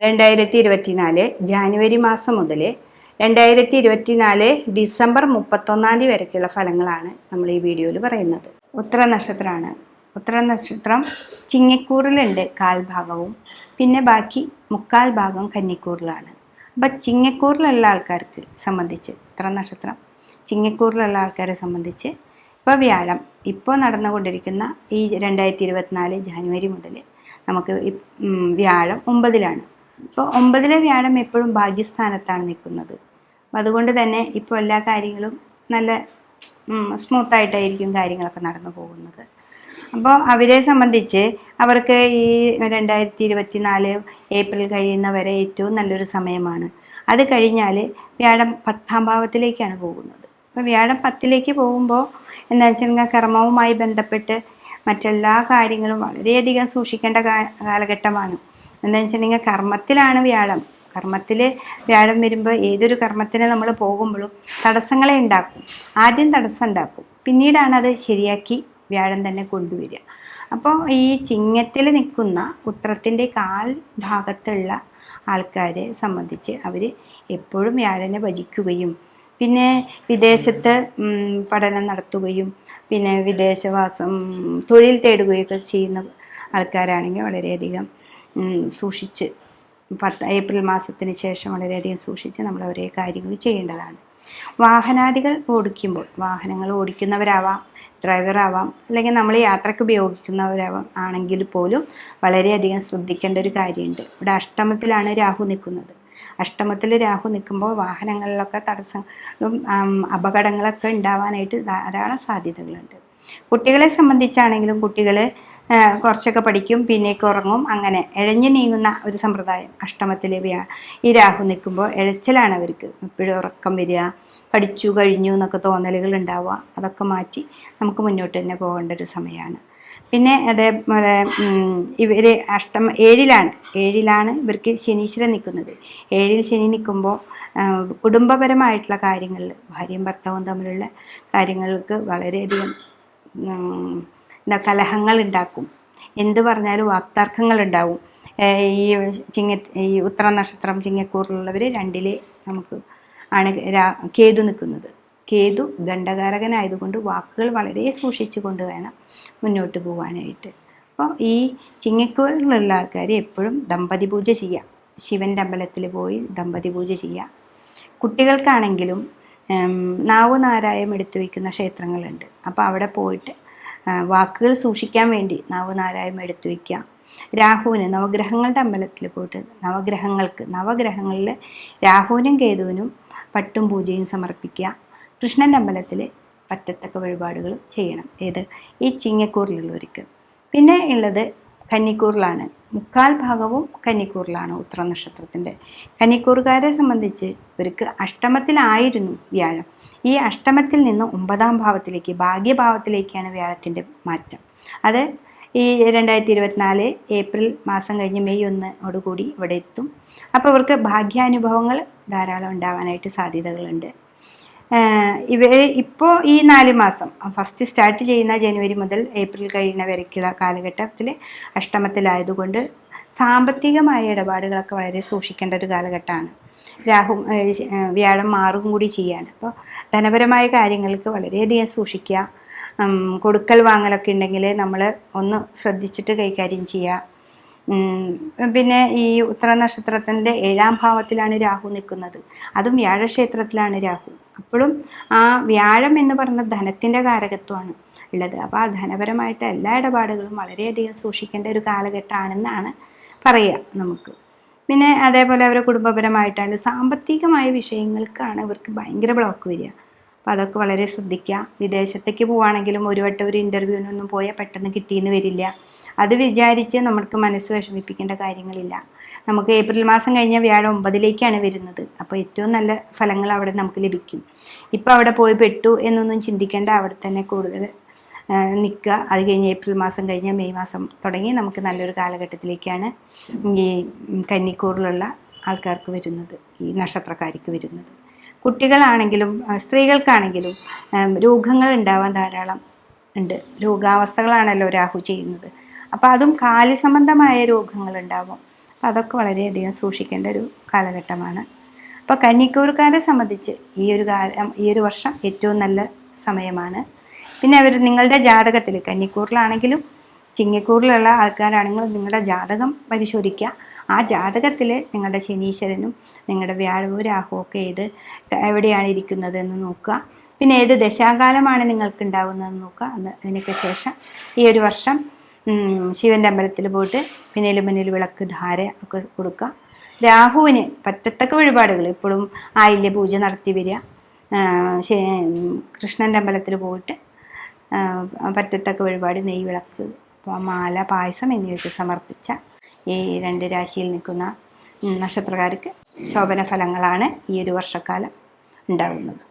രണ്ടായിരത്തി ഇരുപത്തിനാല് ജാനുവരി മാസം മുതൽ രണ്ടായിരത്തി ഇരുപത്തിനാല് ഡിസംബർ മുപ്പത്തൊന്നാം തീയതി വരയ്ക്കുള്ള ഫലങ്ങളാണ് നമ്മൾ ഈ വീഡിയോയിൽ പറയുന്നത്. ഉത്തര നക്ഷത്രമാണ്. ഉത്തര നക്ഷത്രം ചിങ്ങക്കൂറിലുണ്ട് കാൽഭാഗവും. പിന്നെ ബാക്കി മുക്കാൽ ഭാഗം കന്നിക്കൂറിലാണ്. അപ്പം ചിങ്ങക്കൂറിലുള്ള ആൾക്കാർക്ക് സംബന്ധിച്ച് ഉത്തര നക്ഷത്രം ചിങ്ങക്കൂറിലുള്ള ആൾക്കാരെ സംബന്ധിച്ച് ഇപ്പോൾ വ്യാഴം. ഇപ്പോൾ നടന്നുകൊണ്ടിരിക്കുന്ന ഈ രണ്ടായിരത്തി ഇരുപത്തിനാല് ജാനുവരി മുതൽ നമുക്ക് വ്യാഴം ഒമ്പതിലാണ്. ഇപ്പോൾ ഒമ്പതിലെ വ്യാഴം എപ്പോഴും ഭാഗ്യസ്ഥാനത്താണ് നിൽക്കുന്നത്. അതുകൊണ്ട് തന്നെ ഇപ്പോൾ എല്ലാ കാര്യങ്ങളും നല്ല സ്മൂത്തായിട്ടായിരിക്കും കാര്യങ്ങളൊക്കെ നടന്നു പോകുന്നത്. അപ്പോൾ അവരെ സംബന്ധിച്ച് അവർക്ക് ഈ രണ്ടായിരത്തി ഇരുപത്തി നാല് ഏപ്രിൽ കഴിയുന്നവരെ ഏറ്റവും നല്ലൊരു സമയമാണ്. അത് കഴിഞ്ഞാൽ വ്യാഴം പത്താം ഭാവത്തിലേക്കാണ് പോകുന്നത്. അപ്പോൾ വ്യാഴം പത്തിലേക്ക് പോകുമ്പോൾ എന്താ വെച്ചിട്ടുണ്ടെങ്കിൽ കർമ്മവുമായി ബന്ധപ്പെട്ട് മറ്റെല്ലാ കാര്യങ്ങളും വളരെയധികം സൂക്ഷിക്കേണ്ട കാലഘട്ടമാണ്. എന്താ വെച്ചിട്ടുണ്ടെങ്കിൽ കർമ്മത്തിലാണ് വ്യാഴം. കർമ്മത്തിൽ വ്യാഴം വരുമ്പോൾ ഏതൊരു കർമ്മത്തിന് നമ്മൾ പോകുമ്പോഴും തടസ്സങ്ങളെ ഉണ്ടാക്കും ആദ്യം തടസ്സം ഉണ്ടാക്കും പിന്നീടാണ് അത് ശരിയാക്കി വ്യാഴം തന്നെ കൊണ്ടുവരിക. അപ്പോൾ ഈ ചിങ്ങത്തിൽ നിൽക്കുന്ന ഉത്രത്തിന്റെ കാൽ ഭാഗത്തുള്ള ആൾക്കാരെ സംബന്ധിച്ച് അവർ എപ്പോഴും വ്യാഴനെ ഭജിക്കുകയും പിന്നെ വിദേശത്ത് പഠനം നടത്തുകയും പിന്നെ വിദേശവാസം തൊഴിൽ തേടുകയൊക്കെ ചെയ്യുന്ന ആൾക്കാരാണെങ്കിൽ വളരെയധികം സൂക്ഷിച്ച് പത്ത് ഏപ്രിൽ മാസത്തിന് ശേഷം വളരെയധികം സൂക്ഷിച്ച് നമ്മൾ ഒരേ കാര്യങ്ങൾ ചെയ്യേണ്ടതാണ്. വാഹനാദികൾ ഓടിക്കുമ്പോൾ വാഹനങ്ങൾ ഓടിക്കുന്നവരാവാം ഡ്രൈവറാവാം അല്ലെങ്കിൽ നമ്മൾ യാത്രയ്ക്ക് ഉപയോഗിക്കുന്നവരാവാം ആണെങ്കിൽ പോലും വളരെയധികം ശ്രദ്ധിക്കേണ്ട ഒരു കാര്യമുണ്ട്. ഇവിടെ അഷ്ടമത്തിലാണ് രാഹു നിൽക്കുന്നത്. അഷ്ടമത്തിൽ രാഹു നിൽക്കുമ്പോൾ വാഹനങ്ങളിലൊക്കെ തടസ്സങ്ങളും അപകടങ്ങളൊക്കെ ഉണ്ടാവാനായിട്ട് ധാരാളം സാധ്യതകളുണ്ട്. കുട്ടികളെ സംബന്ധിച്ചാണെങ്കിലും കുട്ടികൾ കുറച്ചൊക്കെ പഠിക്കും പിന്നേക്ക് ഉറങ്ങും. അങ്ങനെ എഴഞ്ഞു നീങ്ങുന്ന ഒരു സമ്പ്രദായം അഷ്ടമത്തിൽ ഈ രാഹു നിൽക്കുമ്പോൾ എഴച്ചിലാണ് അവർക്ക്. എപ്പോഴും ഉറക്കം വരിക പഠിച്ചു കഴിഞ്ഞു എന്നൊക്കെ തോന്നലുകൾ ഉണ്ടാവുക. അതൊക്കെ മാറ്റി നമുക്ക് മുന്നോട്ട് തന്നെ പോകേണ്ട ഒരു സമയമാണ്. പിന്നെ അതേപോലെ ഇവർ അഷ്ടമ ഏഴിലാണ്. ഏഴിലാണ് ഇവർക്ക് ശനീശ്വരൻ നിൽക്കുന്നത്. ഏഴിൽ ശനി നിൽക്കുമ്പോൾ കുടുംബപരമായിട്ടുള്ള കാര്യങ്ങളിൽ ഭാര്യയും ഭർത്താവും തമ്മിലുള്ള കാര്യങ്ങൾക്ക് വളരെയധികം എന്താ കലഹങ്ങൾ ഉണ്ടാക്കും എന്ത് പറഞ്ഞാലും വാക്തർക്കങ്ങൾ ഉണ്ടാവും ഈ ചിങ്ങ ഈ ഉത്തര നക്ഷത്രം ചിങ്ങക്കൂറിലുള്ളവർ രണ്ടിലെ നമുക്ക് ആണ് കേതു നിൽക്കുന്നത്. കേതു ഗണ്ഡകാരകനായതുകൊണ്ട് വാക്കുകൾ വളരെ സൂക്ഷിച്ചു കൊണ്ട് വേണം മുന്നോട്ട് പോകാനായിട്ട് അപ്പോൾ ഈ ചിങ്ങക്കൂറിലുള്ള ആൾക്കാർ എപ്പോഴും ദമ്പതി പൂജ ചെയ്യാം. ശിവന്റെ അമ്പലത്തിൽ പോയി ദമ്പതി പൂജ ചെയ്യാം. കുട്ടികൾക്കാണെങ്കിലും നാവ് നാവുനാരായം എടുത്തു വയ്ക്കുന്ന ക്ഷേത്രങ്ങളുണ്ട്. അപ്പോൾ അവിടെ പോയിട്ട് വാക്കുകൾ സൂക്ഷിക്കാൻ വേണ്ടി നാവുനാരായം എടുത്തു വയ്ക്കുക. രാഹുവിന് നവഗ്രഹങ്ങളുടെ അമ്പലത്തിൽ പോയിട്ട് നവഗ്രഹങ്ങൾക്ക് നവഗ്രഹങ്ങളിൽ രാഹുവിനും കേതുവിനും പട്ടും പൂജയും സമർപ്പിക്കുക. കൃഷ്ണന്റെ അമ്പലത്തിൽ പറ്റത്തക്ക വഴിപാടുകളും ചെയ്യണം. ഏത്? ഈ ചിങ്ങക്കൂറിലുള്ളവർക്ക്. പിന്നെ ഉള്ളത് കന്നിക്കൂറിലാണ്. മുക്കാൽ ഭാഗവും കന്നിക്കൂറിലാണ് ഉത്തര നക്ഷത്രത്തിന്റെ കന്നിക്കൂറുകാരെ സംബന്ധിച്ച് ഇവർക്ക് അഷ്ടമത്തിലായിരുന്നു വ്യാഴം. ഈ അഷ്ടമത്തിൽ നിന്ന് ഒമ്പതാം ഭാവത്തിലേക്ക് ഭാഗ്യഭാവത്തിലേക്കാണ് വ്യാഴത്തിന്റെ മാറ്റം. അത് ഈ രണ്ടായിരത്തി ഇരുപത്തിനാല് ഏപ്രിൽ മാസം കഴിഞ്ഞ് മെയ് ഒന്നോടുകൂടി ഇവിടെ എത്തും. അപ്പോൾ ഇവർക്ക് ഭാഗ്യാനുഭവങ്ങൾ ധാരാളം ഉണ്ടാവാനായിട്ട് സാധ്യതകളുണ്ട്. ഇവർ ഇപ്പോൾ ഈ നാല് മാസം ഫസ്റ്റ് സ്റ്റാർട്ട് ചെയ്യുന്ന ജനുവരി മുതൽ ഏപ്രിൽ കഴിയുന്ന വരയ്ക്കുള്ള കാലഘട്ടത്തിൽ അഷ്ടമത്തിലായതുകൊണ്ട് സാമ്പത്തികമായ ഇടപാടുകളൊക്കെ വളരെ സൂക്ഷിക്കേണ്ട ഒരു കാലഘട്ടമാണ്. രാഹു വ്യാഴം മാറും കൂടി ചെയ്യാണ്. അപ്പോൾ ധനപരമായ കാര്യങ്ങൾക്ക് വളരെയധികം സൂക്ഷിക്കുക. കൊടുക്കൽ വാങ്ങലൊക്കെ ഉണ്ടെങ്കിൽ നമ്മൾ ഒന്ന് ശ്രദ്ധിച്ചിട്ട് കൈകാര്യം ചെയ്യുക. പിന്നെ ഈ ഉത്തര നക്ഷത്രത്തിന്റെ ഏഴാം ഭാവത്തിലാണ് രാഹു നിൽക്കുന്നത്. അതും വ്യാഴക്ഷേത്രത്തിലാണ് രാഹു. അപ്പോഴും ആ വ്യാഴം എന്ന് പറഞ്ഞ ധനത്തിന്റെ കാരകത്വമാണ് ഉള്ളത്. അപ്പോൾ ആ ധനപരമായിട്ട് എല്ലാ ഇടപാടുകളും വളരെയധികം സൂക്ഷിക്കേണ്ട ഒരു കാലഘട്ടമാണെന്നാണ് പറയുക നമുക്ക്. പിന്നെ അതേപോലെ അവരെ കുടുംബപരമായിട്ടാണ് സാമ്പത്തികമായ വിഷയങ്ങൾക്കാണ് ഇവർക്ക് ഭയങ്കര ബ്ലോക്ക് വരിക. അപ്പോൾ അതൊക്കെ വളരെ ശ്രദ്ധിക്കുക. വിദേശത്തേക്ക് പോവുകയാണെങ്കിലും ഒരു വട്ടം ഒരു ഇന്റർവ്യൂവിനൊന്നും പോയാൽ പെട്ടെന്ന് കിട്ടിയെന്ന് വരില്ല. അത് വിചാരിച്ച് നമുക്ക് മനസ്സ് വിഷമിപ്പിക്കേണ്ട കാര്യങ്ങളില്ല. നമുക്ക് ഏപ്രിൽ മാസം കഴിഞ്ഞ വ്യാഴം ഒമ്പതിലേക്കാണ് വരുന്നത്. അപ്പോൾ ഏറ്റവും നല്ല ഫലങ്ങൾ അവിടെ നമുക്ക് ലഭിക്കും. ഇപ്പോൾ അവിടെ പോയി പെട്ടു എന്നൊന്നും ചിന്തിക്കേണ്ട. അവിടെ തന്നെ കൂടുതൽ നിൽക്കുക. അത് കഴിഞ്ഞ് ഏപ്രിൽ മാസം കഴിഞ്ഞ് മെയ് മാസം തുടങ്ങി നമുക്ക് നല്ലൊരു കാലഘട്ടത്തിലേക്കാണ് ഈ കന്നിക്കൂറിലുള്ള ആൾക്കാർക്ക് വരുന്നത്. ഈ നക്ഷത്രക്കാർക്ക് വരുന്നത്. കുട്ടികളാണെങ്കിലും സ്ത്രീകൾക്കാണെങ്കിലും രോഗങ്ങൾ ഉണ്ടാവാൻ ധാരാളം ഉണ്ട്. രോഗാവസ്ഥകളാണല്ലോ രാഹു ചെയ്യുന്നത്. അപ്പോൾ അതും കാലി സംബന്ധമായ രോഗങ്ങൾ ഉണ്ടാവും. അതൊക്കെ വളരെയധികം സൂക്ഷിക്കേണ്ട ഒരു കാലഘട്ടമാണ്. അപ്പോൾ കന്നിക്കൂറുകാരെ സംബന്ധിച്ച് ഈ ഒരു കാലം ഈ ഒരു വർഷം ഏറ്റവും നല്ല സമയമാണ്. പിന്നെ അവർ നിങ്ങളുടെ ജാതകത്തിൽ കന്നിക്കൂറിലാണെങ്കിലും ചിങ്ങിക്കൂറിലുള്ള ആൾക്കാരാണെങ്കിലും നിങ്ങളുടെ ജാതകം പരിശോധിക്കുക. ആ ജാതകത്തിൽ നിങ്ങളുടെ ശനീശ്വരനും നിങ്ങളുടെ വ്യാഴവും രാഹുവും ഒക്കെ ഏത് എവിടെയാണ് ഇരിക്കുന്നത് എന്ന് നോക്കുക. പിന്നെ ഏത് ദശാകാലമാണ് നിങ്ങൾക്ക് ഉണ്ടാകുന്നതെന്ന് നോക്കുക. അതിനൊക്കെ ശേഷം ഈ ഒരു വർഷം ശിവന്റെ അമ്പലത്തിൽ പോയിട്ട് പിന്നെ മുന്നിൽ വിളക്ക് ധാര ഒക്കെ കൊടുക്കുക. രാഹുവിന് പറ്റത്തക്ക വഴിപാടുകൾ ഇപ്പോഴും ആയില്യ പൂജ നടത്തി വരിക. കൃഷ്ണന്റെ അമ്പലത്തിൽ പോയിട്ട് പറ്റത്തക്ക വഴിപാട് നെയ് വിളക്ക് മാല പായസം എന്നിവയ്ക്ക് സമർപ്പിച്ച ഈ രണ്ട് രാശിയിൽ നിൽക്കുന്ന നക്ഷത്രക്കാർക്ക് ശോഭന ഫലങ്ങളാണ് ഈ ഒരു വർഷക്കാലം ഉണ്ടാകുന്നത്.